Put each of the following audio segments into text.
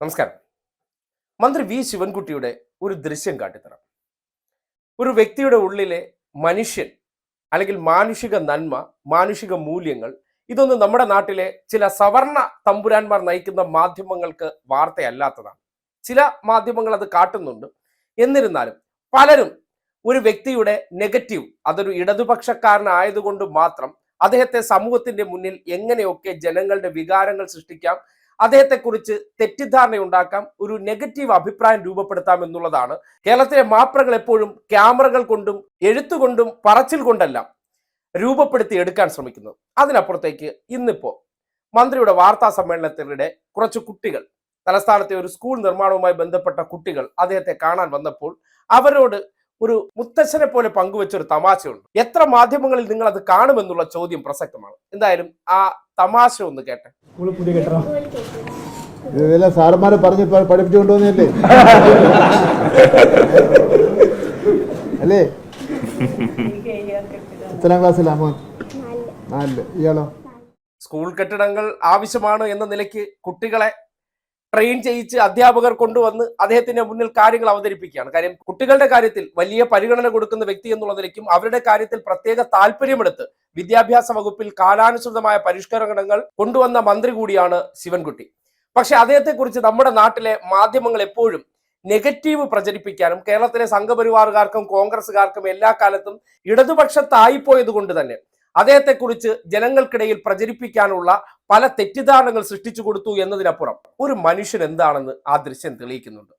നമസ്കാരം. മന്ത്രി വി ശിവൻകുട്ടിയുടെ ഒരു ദൃശ്യം കാട്ടിത്തരാം. ഒരു വ്യക്തിയുടെ ഉള്ളിലെ മനുഷ്യൻ അല്ലെങ്കിൽ മാനുഷിക നന്മ മാനുഷിക മൂല്യങ്ങൾ ഇതൊന്നും നമ്മുടെ നാട്ടിലെ ചില സവർണ തമ്പുരാന്മാർ നയിക്കുന്ന മാധ്യമങ്ങൾക്ക് വാർത്തയല്ലാത്തതാണ്. ചില മാധ്യമങ്ങൾ അത് കാട്ടുന്നുണ്ട്. എന്നിരുന്നാലും പലരും ഒരു വ്യക്തിയുടെ നെഗറ്റീവ് അതൊരു ഇടതുപക്ഷക്കാരനായതുകൊണ്ട് മാത്രം അദ്ദേഹത്തെ സമൂഹത്തിന്റെ മുന്നിൽ എങ്ങനെയൊക്കെ ജനങ്ങളുടെ വികാരങ്ങൾ സൃഷ്ടിക്കാം അദ്ദേഹത്തെക്കുറിച്ച് തെറ്റിദ്ധാരണ ഉണ്ടാക്കാം ഒരു നെഗറ്റീവ് അഭിപ്രായം രൂപപ്പെടുത്താം എന്നുള്ളതാണ്. കേരളത്തിലെ മാപ്രകൾ എപ്പോഴും ക്യാമറകൾ കൊണ്ടും എഴുത്തുകൊണ്ടും പറച്ചിൽ കൊണ്ടെല്ലാം രൂപപ്പെടുത്തി എടുക്കാൻ ശ്രമിക്കുന്നത്. അതിനപ്പുറത്തേക്ക് ഇന്നിപ്പോ മന്ത്രിയുടെ വാർത്താ സമ്മേളനത്തിനിടെ കുറച്ച് കുട്ടികൾ തലസ്ഥാനത്തെ ഒരു സ്കൂൾ നിർമ്മാണവുമായി ബന്ധപ്പെട്ട കുട്ടികൾ അദ്ദേഹത്തെ കാണാൻ വന്നപ്പോൾ അവരോട് ഒരു മുത്തശ്ശനെ പോലെ പങ്കുവെച്ച ഒരു തമാശയുണ്ട്. എത്ര മാധ്യമങ്ങളിൽ നിങ്ങൾ അത് കാണുമെന്നുള്ള ചോദ്യം പ്രസക്തമാണ്. എന്തായാലും ആ തമാശ ഒന്ന് കേട്ടെ. സ്കൂളിൽ പുതിയ കെട്ടണം ഇതെല്ലാം സാറന്മാരെ പറഞ്ഞ് പഠിപ്പിച്ചു കൊണ്ടുവന്നല്ലേ അല്ലേ? എത്രാം ക്ലാസ്സിലാ മോൻ? നാലിൽ. ഇയാളോ? സ്കൂൾ കെട്ടിടങ്ങൾ ആവശ്യമാണ് എന്ന നിലയ്ക്ക് കുട്ടികളെ ട്രെയിൻ ചെയ്യിച്ച് അധ്യാപകർ കൊണ്ടുവന്ന് അദ്ദേഹത്തിന്റെ മുന്നിൽ കാര്യങ്ങൾ അവതരിപ്പിക്കുകയാണ്. കാര്യം കുട്ടികളുടെ കാര്യത്തിൽ വലിയ പരിഗണന കൊടുക്കുന്ന വ്യക്തി എന്നുള്ള നിലയ്ക്കും അവരുടെ കാര്യത്തിൽ പ്രത്യേക താല്പര്യമെടുത്ത് വിദ്യാഭ്യാസ വകുപ്പിൽ കാലാനുസൃതമായ പരിഷ്കരണങ്ങൾ കൊണ്ടുവന്ന മന്ത്രി കൂടിയാണ് ശിവൻകുട്ടി. പക്ഷെ അദ്ദേഹത്തെക്കുറിച്ച് നമ്മുടെ നാട്ടിലെ മാധ്യമങ്ങൾ എപ്പോഴും നെഗറ്റീവ് പ്രചരിപ്പിക്കാനും കേരളത്തിലെ സംഘപരിവാറുകാർക്കും കോൺഗ്രസുകാർക്കും എല്ലാ കാലത്തും ഇടതുപക്ഷത്തായിപ്പോയത് കൊണ്ട് തന്നെ അദ്ദേഹത്തെക്കുറിച്ച് ജനങ്ങൾക്കിടയിൽ പ്രചരിപ്പിക്കാനുള്ള പല തെറ്റിദ്ധാരണകൾ സൃഷ്ടിച്ചു കൊടുത്തു എന്നതിനപ്പുറം ഒരു മനുഷ്യൻ എന്താണെന്ന് ആ ദൃശ്യം തെളിയിക്കുന്നുണ്ട്.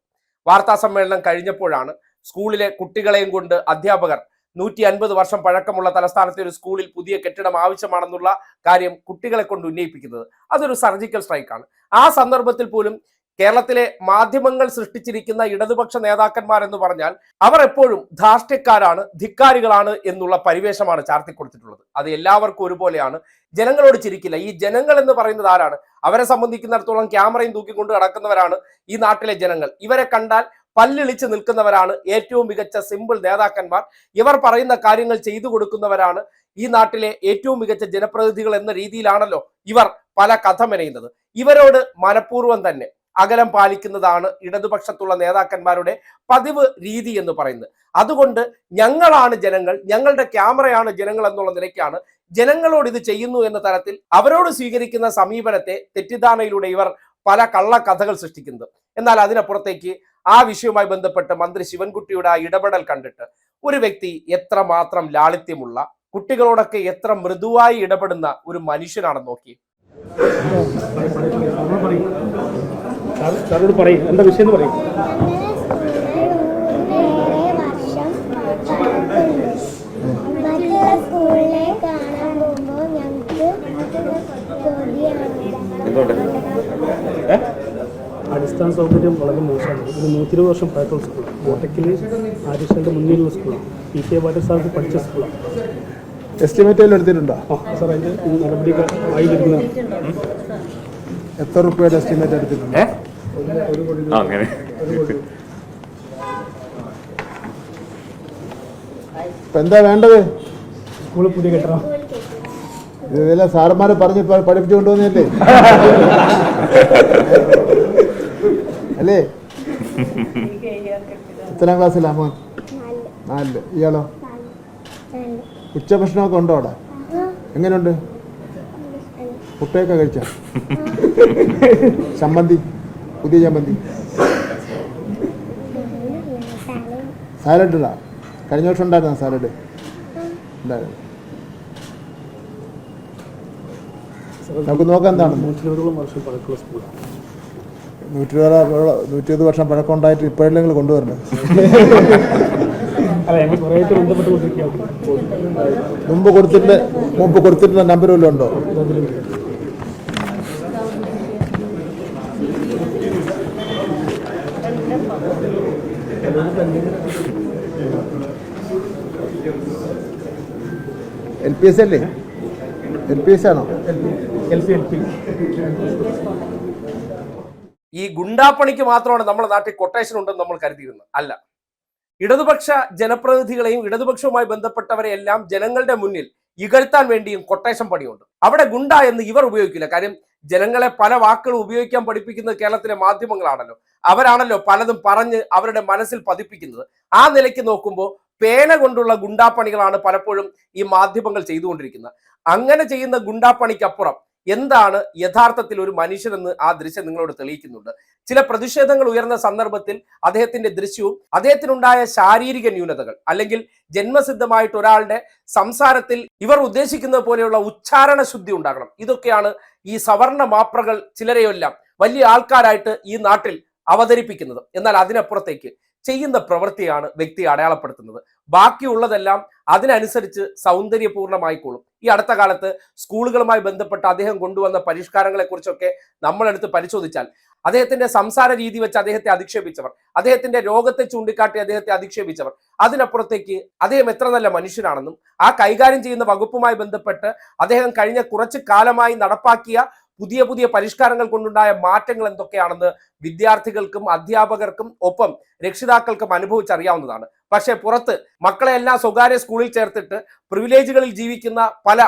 വാർത്താ സമ്മേളനം കഴിഞ്ഞപ്പോഴാണ് സ്കൂളിലെ കുട്ടികളെയും കൊണ്ട് അധ്യാപകർ നൂറ്റി അൻപത് വർഷം പഴക്കമുള്ള തലസ്ഥാനത്തെ ഒരു സ്കൂളിൽ പുതിയ കെട്ടിടം ആവശ്യമാണെന്നുള്ള കാര്യം കുട്ടികളെ കൊണ്ട് ഉന്നയിപ്പിക്കുന്നത് അതൊരു സർജിക്കൽ സ്ട്രൈക്കാണ്. ആ സന്ദർഭത്തിൽ പോലും കേരളത്തിലെ മാധ്യമങ്ങൾ സൃഷ്ടിച്ചിരിക്കുന്ന ഇടതുപക്ഷ നേതാക്കന്മാരെന്ന് പറഞ്ഞാൽ അവർ എപ്പോഴും ധാർഷ്ട്യക്കാരാണ് ധിക്കാരികളാണ് എന്നുള്ള പരിവേഷമാണ് ചാർത്തി കൊടുത്തിട്ടുള്ളത് അത് എല്ലാവർക്കും ഒരുപോലെയാണ്. ജനങ്ങളോട് ചിരിക്കില്ല. ഈ ജനങ്ങൾ എന്ന് പറയുന്നത് ആരാണ്? അവരെ സംബന്ധിക്കുന്നിടത്തോളം ക്യാമറയും തൂക്കിക്കൊണ്ട് നടക്കുന്നവരാണ് ഈ നാട്ടിലെ ജനങ്ങൾ. ഇവരെ കണ്ടാൽ പല്ലിളിച്ച് നിൽക്കുന്നവരാണ് ഏറ്റവും മികച്ച സിമ്പിൾ നേതാക്കന്മാർ. ഇവർ പറയുന്ന കാര്യങ്ങൾ ചെയ്തു കൊടുക്കുന്നവരാണ് ഈ നാട്ടിലെ ഏറ്റവും മികച്ച ജനപ്രതിനിധികൾ എന്ന രീതിയിലാണല്ലോ ഇവർ പല കഥ മെനയുന്നത് ഇവരോട് മനഃപൂർവം തന്നെ അകലം പാലിക്കുന്നതാണ് ഇടതുപക്ഷത്തുള്ള നേതാക്കന്മാരുടെ പതിവ് രീതി എന്ന് പറയുന്നത്. അതുകൊണ്ട് ഞങ്ങളാണ് ജനങ്ങൾ ഞങ്ങളുടെ ക്യാമറയാണ് ജനങ്ങൾ എന്നുള്ള നിലയ്ക്കാണ് ജനങ്ങളോട് ഇത് ചെയ്യുന്നു എന്ന തരത്തിൽ അവരോട് സ്വീകരിക്കുന്ന സമീപനത്തെ തെറ്റിദ്ധാരണയിലൂടെ ഇവർ പല കള്ളക്കഥകൾ സൃഷ്ടിക്കുന്നത്. എന്നാൽ അതിനപ്പുറത്തേക്ക് ആ വിഷയവുമായി ബന്ധപ്പെട്ട് മന്ത്രി ശിവൻകുട്ടിയുടെ ആ ഇടപെടൽ കണ്ടിട്ട് ഒരു വ്യക്തി എത്രമാത്രം ലാളിത്യമുള്ള കുട്ടികളോടൊക്കെ എത്ര മൃദുവായി ഇടപെടുന്ന ഒരു മനുഷ്യനാണെന്ന് നോക്കി. പറയും. എന്താ വിഷയം പറയും? അടിസ്ഥാന സൗകര്യം വളരെ മോശമാണ്. ഇത് നൂറ്റി ഇരുപത് വർഷം പഴക്കമുള്ള സ്കൂളാണ് കോട്ടയ്ക്കിൽ ആര്യശന്റെ മുന്നിലുള്ള സ്കൂളാണ് പി കെ വാര്യർ സാർക്ക് പഠിച്ച സ്കൂളാണ് എസ്റ്റിമേറ്റ് എടുത്തിട്ടുണ്ടോ? ആ സാർ അതിന്റെ നടപടികൾ ആയി വരുന്നതാണ് എത്ര റുപ്യയുടെ എസ്റ്റിമേറ്റ് എടുത്തിട്ടുണ്ട്? അങ്ങനെ. ഇപ്പൊ എന്താ വേണ്ടത്? സ്കൂൾ പുതിയ കെട്ടണം ഇതെല്ലാം സാറന്മാരെ പറഞ്ഞ് പഠിപ്പിച്ചു കൊണ്ടുവന്നല്ലേ അല്ലേ? എത്രാം ക്ലാസ്സിലാ മോൻ? നാലിൽ. ഇയാളോ? ഉച്ചഭക്ഷണമൊക്കെ ഉണ്ടോ അവിടെ? എങ്ങനെയുണ്ട്? മുട്ടയൊക്കെ കഴിച്ച? ചമ്മന്തി? പുതിയ ചമ്മന്തി? സാലഡ് ഇടാ കഴിഞ്ഞ വർഷം ഉണ്ടായിരുന്ന സാലഡ്? ഉണ്ടായിരുന്നു. നമുക്ക് നോക്കാം എന്താണ്. നൂറ്റി ഇരുപതോളം വർഷം പഴക്കമുള്ള സ്കൂളാണ്. നൂറ്റി ഇരുപത് നൂറ്റി ഇരുപത് വർഷം പഴക്കം ഉണ്ടായിട്ട് ഇപ്പോഴല്ലേ നിങ്ങൾ കൊണ്ടുവരണ്ടേ മുമ്പ് കൊടുത്തിട്ട് മുമ്പ് കൊടുത്തിട്ടുള്ള നമ്പർ വല്ലതും ഉണ്ടോ? എൽ പി എസ് അല്ലേ? എൽ പി എസ് ആണോ? എൽ പി എൽ പി ഈ ഗുണ്ടാപ്പണിക്ക് മാത്രമാണ് നമ്മുടെ നാട്ടിൽ കൊട്ടേഷൻ ഉണ്ടെന്ന് നമ്മൾ കരുതിയിരുന്നത്. അല്ല. ഇടതുപക്ഷ ജനപ്രതിനിധികളെയും ഇടതുപക്ഷവുമായി ബന്ധപ്പെട്ടവരെ എല്ലാം ജനങ്ങളുടെ മുന്നിൽ ഇകഴ്ത്താൻ വേണ്ടിയും കൊട്ടേഷൻ പണിയുണ്ട്. അവിടെ ഗുണ്ട എന്ന് ഇവർ ഉപയോഗിക്കില്ല. കാര്യം ജനങ്ങളെ പല വാക്കുകൾ ഉപയോഗിക്കാൻ പഠിപ്പിക്കുന്നത് കേരളത്തിലെ മാധ്യമങ്ങളാണല്ലോ. അവരാണല്ലോ പലതും പറഞ്ഞ് അവരുടെ മനസ്സിൽ പതിപ്പിക്കുന്നത്. ആ നിലയ്ക്ക് നോക്കുമ്പോൾ പേന കൊണ്ടുള്ള ഗുണ്ടാപ്പണികളാണ് പലപ്പോഴും ഈ മാധ്യമങ്ങൾ ചെയ്തുകൊണ്ടിരിക്കുന്നത്. അങ്ങനെ ചെയ്യുന്ന ഗുണ്ടാപ്പണിക്കപ്പുറം എന്താണ് യഥാർത്ഥത്തിൽ ഒരു മനുഷ്യനെന്ന് ആ ദൃശ്യം നിങ്ങളോട് തെളിയിക്കുന്നുണ്ട്? ചില പ്രതിഷേധങ്ങൾ ഉയർന്ന സന്ദർഭത്തിൽ അദ്ദേഹത്തിന്റെ ദൃശ്യവും അദ്ദേഹത്തിനുണ്ടായ ശാരീരിക ന്യൂനതകൾ അല്ലെങ്കിൽ ജന്മസിദ്ധമായിട്ട് ഒരാളുടെ സംസാരത്തിൽ ഇവർ ഉദ്ദേശിക്കുന്നത് പോലെയുള്ള ഉച്ചാരണ ശുദ്ധി ഉണ്ടാകണം. ഇതൊക്കെയാണ് ഈ സവർണ മാപ്രകൾ ചിലരെയെല്ലാം വലിയ ആൾക്കാരായിട്ട് ഈ നാട്ടിൽ അവതരിപ്പിക്കുന്നത്. എന്നാൽ അതിനപ്പുറത്തേക്ക് ചെയ്യുന്ന പ്രവൃത്തിയാണ് വ്യക്തി അടയാളപ്പെടുത്തുന്നത്. ബാക്കിയുള്ളതെല്ലാം അതിനനുസരിച്ച് സൗന്ദര്യപൂർണമായിക്കോളും ഈ അടുത്ത കാലത്ത് സ്കൂളുകളുമായി ബന്ധപ്പെട്ട് അദ്ദേഹം കൊണ്ടുവന്ന പരിഷ്കാരങ്ങളെക്കുറിച്ചൊക്കെ നമ്മളെടുത്ത് പരിശോധിച്ചാൽ അദ്ദേഹത്തിന്റെ സംസാര രീതി വെച്ച് അദ്ദേഹത്തെ അധിക്ഷേപിച്ചവർ അദ്ദേഹത്തിന്റെ രോഗത്തെ ചൂണ്ടിക്കാട്ടി അദ്ദേഹത്തെ അധിക്ഷേപിച്ചവർ അതിനപ്പുറത്തേക്ക് അദ്ദേഹം എത്ര നല്ല മനുഷ്യനാണെന്നും ആ കൈകാര്യം ചെയ്യുന്ന വകുപ്പുമായി ബന്ധപ്പെട്ട് അദ്ദേഹം കഴിഞ്ഞ കുറച്ച് കാലമായി നടപ്പാക്കിയ പുതിയ പുതിയ പരിഷ്കാരങ്ങൾ കൊണ്ടുണ്ടായ മാറ്റങ്ങൾ എന്തൊക്കെയാണെന്ന് വിദ്യാർത്ഥികൾക്കും അധ്യാപകർക്കും ഒപ്പം രക്ഷിതാക്കൾക്കും അനുഭവിച്ചറിയാവുന്നതാണ്. പക്ഷേ പുറത്ത് മക്കളെ എല്ലാം സ്വകാര്യ സ്കൂളിൽ ചേർത്തിട്ട് പ്രിവിലേജുകളിൽ ജീവിക്കുന്ന പല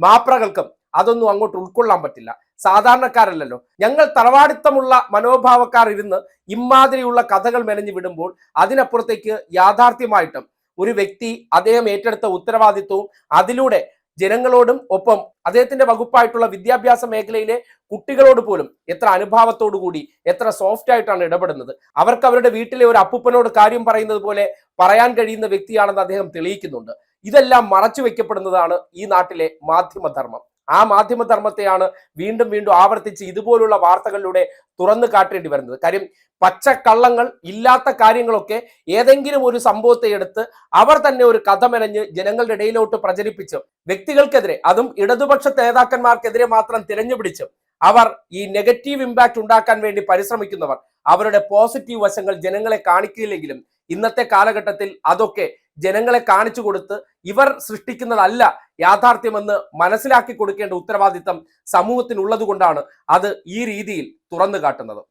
മാപ്രകൾക്കും അതൊന്നും അങ്ങോട്ട് ഉൾക്കൊള്ളാൻ പറ്റില്ല. സാധാരണക്കാരല്ലല്ലോ. ഞങ്ങൾ തറവാടിത്തമുള്ള മനോഭാവക്കാർ ഇരുന്ന് ഇമാതിരിയുള്ള കഥകൾ മെനഞ്ഞു വിടുമ്പോൾ അതിനപ്പുറത്തേക്ക് യാഥാർത്ഥ്യമായിട്ടും ഒരു വ്യക്തി അദ്ദേഹം ഏറ്റെടുത്ത ഉത്തരവാദിത്വവും അതിലൂടെ ജനങ്ങളോടും ഒപ്പം അദ്ദേഹത്തിന്റെ വകുപ്പായിട്ടുള്ള വിദ്യാഭ്യാസ മേഖലയിലെ കുട്ടികളോട് പോലും എത്ര അനുഭാവത്തോടു കൂടി എത്ര സോഫ്റ്റ് ആയിട്ടാണ് ഇടപെടുന്നത്. അവർക്ക് അവരുടെ വീട്ടിലെ ഒരു അപ്പൂപ്പനോട് കാര്യം പറയുന്നത് പോലെ പറയാൻ കഴിയുന്ന വ്യക്തിയാണെന്ന് അദ്ദേഹം തെളിയിക്കുന്നുണ്ട്. ഇതെല്ലാം മറച്ചു വെക്കപ്പെടുന്നതാണ് ഈ നാട്ടിലെ മാധ്യമധർമ്മം. ആ മാധ്യമധർമ്മത്തെയാണ് വീണ്ടും വീണ്ടും ആവർത്തിച്ച് ഇതുപോലുള്ള വാർത്തകളിലൂടെ തുറന്നു കാട്ടേണ്ടി വരുന്നത്. കാര്യം പച്ചക്കള്ളങ്ങൾ ഇല്ലാത്ത കാര്യങ്ങളൊക്കെ ഏതെങ്കിലും ഒരു സംഭവത്തെ എടുത്ത് അവർ തന്നെ ഒരു കഥ മെനഞ്ഞ് ജനങ്ങളുടെ ഇടയിലോട്ട് പ്രചരിപ്പിച്ച് വ്യക്തികൾക്കെതിരെ അതും ഇടതുപക്ഷ നേതാക്കന്മാർക്കെതിരെ മാത്രം തിരഞ്ഞുപിടിച്ച് അവർ ഈ നെഗറ്റീവ് ഇമ്പാക്ട് ഉണ്ടാക്കാൻ വേണ്ടി പരിശ്രമിക്കുന്നവർ അവരുടെ പോസിറ്റീവ് വശങ്ങൾ ജനങ്ങളെ കാണിക്കില്ലെങ്കിലും ഇന്നത്തെ കാലഘട്ടത്തിൽ അതൊക്കെ ജനങ്ങളെ കാണിച്ചു കൊടുത്ത് ഇവർ സൃഷ്ടിക്കുന്നതല്ല യാഥാർത്ഥ്യമെന്ന് മനസ്സിലാക്കി കൊടുക്കേണ്ട ഉത്തരവാദിത്തം സമൂഹത്തിനുള്ളത് കൊണ്ടാണ് അത് ഈ രീതിയിൽ തുറന്നു കാട്ടുന്നത്.